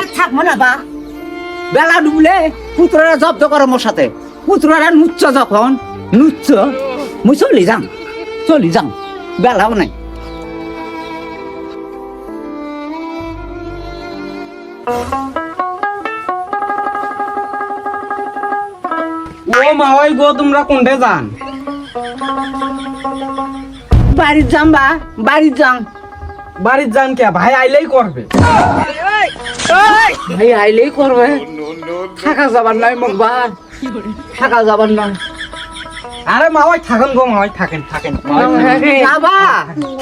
আমি থাকব না বা। বেলা ডুবলে পুত্ররা জব্দ করো মোর সাথে। পুত্ররা নুচ্চ যখন নুচ্চ। মুই চলি যাম। চলি যাম। বেলাও নাই। ও মা ওই গো তোমরা কোনটে যান? বাড়ির যাম বা বাড়ির যাম। বাড়ির যান কে ভাই আইলেই করবে। ভাই আইলেই করবে। থাকা যাবার নাই মোক বা থাকা যাবার নাই। আরে মা ওই থাকেন গো মা ওই থাকেন থাকেন। মা না বা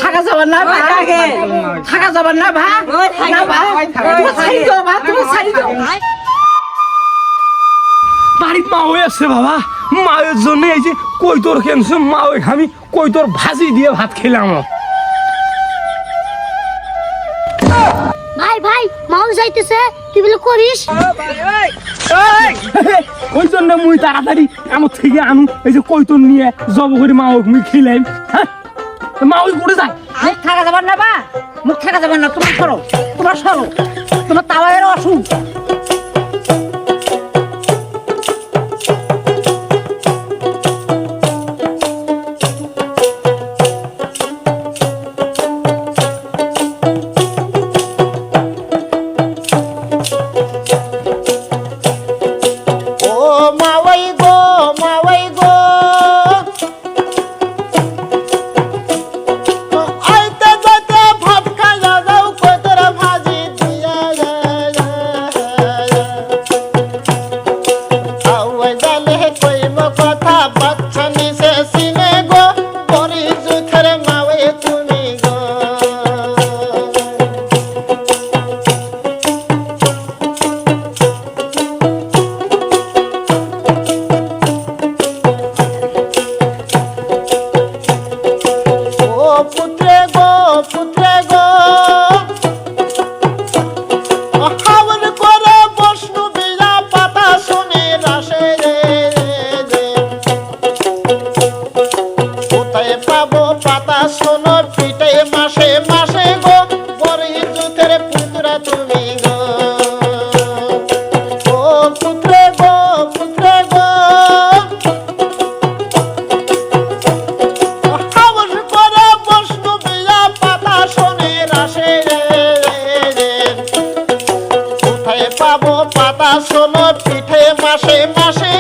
থাকা যাবার না বা থাকা যাবার না বা না বা। ছাড়ি দাও বা ছাড়ি দাও বাড়ির মা হয়ে আসছে বাবা। মায়ের জন্য এই যে কই তোর কেনছে মা ওই আমি কই তোর ভাজি দিয়ে ভাত খেলাম। মাও যাইতেছে তুই বলে করিস? ওই জন্য মুই তাড়াতাড়ি আমার থেকে আনু এই যে কই তোর নিয়ে জব করে মা মুই খেলাম হ্যাঁ? মা ওই করে যায়। মুখ থাকা যাবার না বা মুখ থাকা যাবার না তোমার সরো তোমার সরো তোমার তাওয়ার অসুখ। পুত্রে গো পুত্রে গো। হাওর করে বসনু বিয়া পাতা শুনে রাসে পাবো পাতা শোনো পিঠে? শোনো পিঠে মাসে মাসে